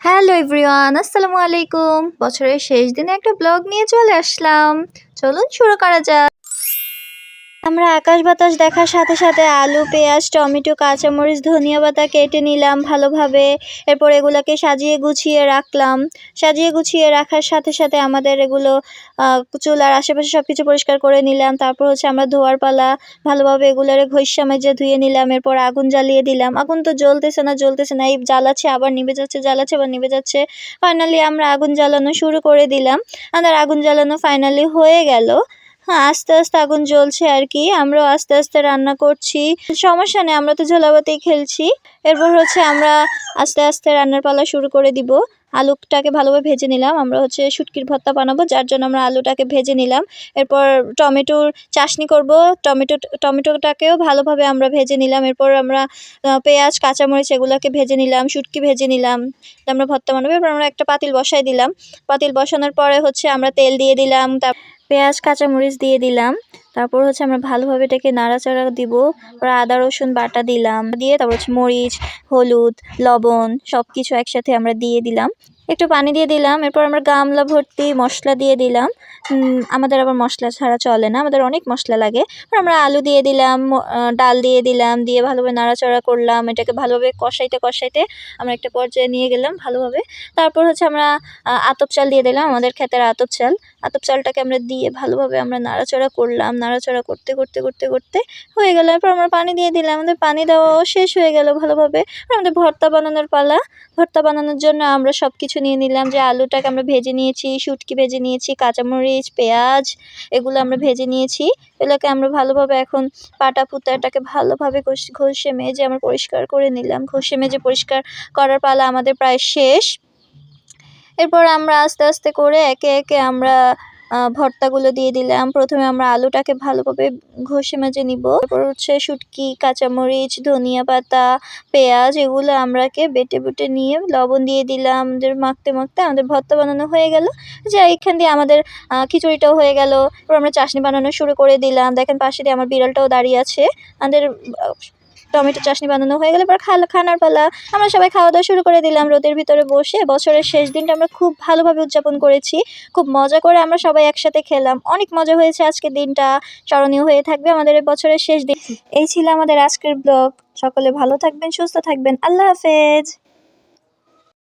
Hello everyone, আসসালামু আলাইকুম। বছরের শেষ দিনে একটা ব্লগ নিয়ে চলে আসলাম। চলুন শুরু করা যাক। আমরা আকাশ বাতাস দেখার সাথে সাথে আলু, পেঁয়াজ, টমেটো, কাঁচামরিচ, ধনিয়া পাতা কেটে নিলাম ভালোভাবে। এরপর এগুলোকে সাজিয়ে গুছিয়ে রাখলাম। সাজিয়ে গুছিয়ে রাখার সাথে সাথে আমাদের এগুলো চুলার আশেপাশে সব কিছু পরিষ্কার করে নিলাম। তারপর হচ্ছে আমরা ধোয়ার পালা ভালোভাবে এগুলারে ঘষা মেজে ধুয়ে নিলাম। এরপর আগুন জ্বালিয়ে দিলাম। আগুন তো জ্বলতেছে না জ্বলতেছে না, এই জ্বালাচ্ছে, আবার নিভে যাচ্ছে, জ্বালাচ্ছে, আবার নিভে যাচ্ছে। ফাইনালি আমরা আগুন জ্বালানো শুরু করে দিলাম। আমাদের আগুন জ্বালানো ফাইনালি হয়ে গেল। আস্তে আস্তে আগুন জ্বলছে আর কি। আমরাও আস্তে আস্তে রান্না করছি। সমস্যা নেই, আমরা তো ঝোলাবাতেই খেলছি। এরপর হচ্ছে আমরা আস্তে আস্তে রান্নার পালা শুরু করে দিব। আলুটাকে ভালোভাবে ভেজে নিলাম। আমরা হচ্ছে শুটকির ভর্তা বানাবো, যার জন্য আমরা আলুটাকে ভেজে নিলাম। এরপর টমেটোর চাশনি করব। টমেটো, টমেটোটাকেও ভালোভাবে আমরা ভেজে নিলাম। এরপর আমরা পেঁয়াজ, কাঁচামরিচ এগুলোকে ভেজে নিলাম, শুটকি ভেজে নিলাম। আমরা ভর্তা বানাবো। এরপর আমরা একটা পাতিল বসাই দিলাম। পাতিল বসানোর পরে হচ্ছে আমরা তেল দিয়ে দিলাম। তার পেঁয়াজ কাঁচামরিচ দিয়ে দিলাম। তারপর হচ্ছে আমরা ভালোভাবে এটাকে নাড়াচাড়া দিব। তারপর আদা, রসুন বাটা দিলাম। দিয়ে তারপর হচ্ছে মরিচ, হলুদ, লবণ সব কিছু একসাথে আমরা দিয়ে দিলাম। একটু পানি দিয়ে দিলাম, এরপর আমরা গামলা ভর্তি মশলা দিয়ে দিলাম। আমাদের আবার মশলা ছাড়া চলে না, আমাদের অনেক মশলা লাগে। আমরা আলু দিয়ে দিলাম ডাল দিয়ে দিলাম, দিয়ে ভালোভাবে নাড়াচাড়া করলাম, এটাকে ভালোভাবে কষাইতে কষাইতে আমরা একটা পর্যায়ে নিয়ে গেলাম ভালোভাবে। তারপর হচ্ছে আমরা আতপ চাল দিয়ে দিলাম, আমাদের ক্ষেতের আতপ চাল। আতপ চালটাকে আমরা দিয়ে ভালোভাবে আমরা নাড়াচাড়া করলাম, নাড়াচাড়া করতে করতে করতে করতে হয়ে গেল। এরপর আমরা পানি দিয়ে দিলাম, আমাদের পানি দেওয়াও শেষ হয়ে গেল ভালোভাবে। আমাদের ভর্তা বানানোর পালা, ভর্তা বানানোর জন্য আমরা সব কিছু নিয়ে নিলাম যে আলুটাকে আমরা ভেজে নিয়েছি, শুটকি ভেজে নিয়েছি, কাঁচামরিচ, পেঁয়াজ এগুলো আমরা ভেজে নিয়েছি। এগুলোকে আমরা ভালোভাবে এখন পাটা পুতাটাকে ভালোভাবে ঘষ- মেজে আমরা পরিষ্কার করে নিলাম। ঘষে মেজে পরিষ্কার করার পালা আমাদের প্রায় শেষ। এরপর আমরা আস্তে আস্তে করে একে একে আমরা ভর্তাগুলো দিয়ে দিলাম। প্রথমে আমরা আলুটাকে ভালোভাবে ঘষে মেজে নিব। তারপর হচ্ছে শুটকি, কাঁচামরিচ, ধনিয়া পাতা, পেঁয়াজ এগুলো আমরাকে বেটে বেটে নিয়ে লবণ দিয়ে দিলাম। আমাদের মাখতে মাখতে আমাদের ভর্তা বানানো হয়ে গেল। যে এইখান দিয়ে আমাদের খিচুড়িটাও হয়ে গেল। এরপর আমরা চাশনি বানানো শুরু করে দিলাম। দেখেন পাশে দিয়ে আমার বিড়ালটাও দাঁড়িয়ে আছে। আমাদের টমেটো চাশনি বানানো হয়ে গেলে এবার খাল খানার পালা। আমরা সবাই খাওয়া দাওয়া শুরু করে দিলাম রোদের ভিতরে বসে। বছরের শেষ দিনটা আমরা খুব ভালোভাবে উদযাপন করেছি। খুব মজা করে আমরা সবাই একসাথে খেলাম। অনেক মজা হয়েছে আজকের দিনটা। স্মরণীয় হয়ে থাকবে আমাদের বছরের শেষ দিন। এই ছিল আমাদের আজকের ব্লগ। সকলে ভালো থাকবেন, সুস্থ থাকবেন। আল্লাহ হাফেজ।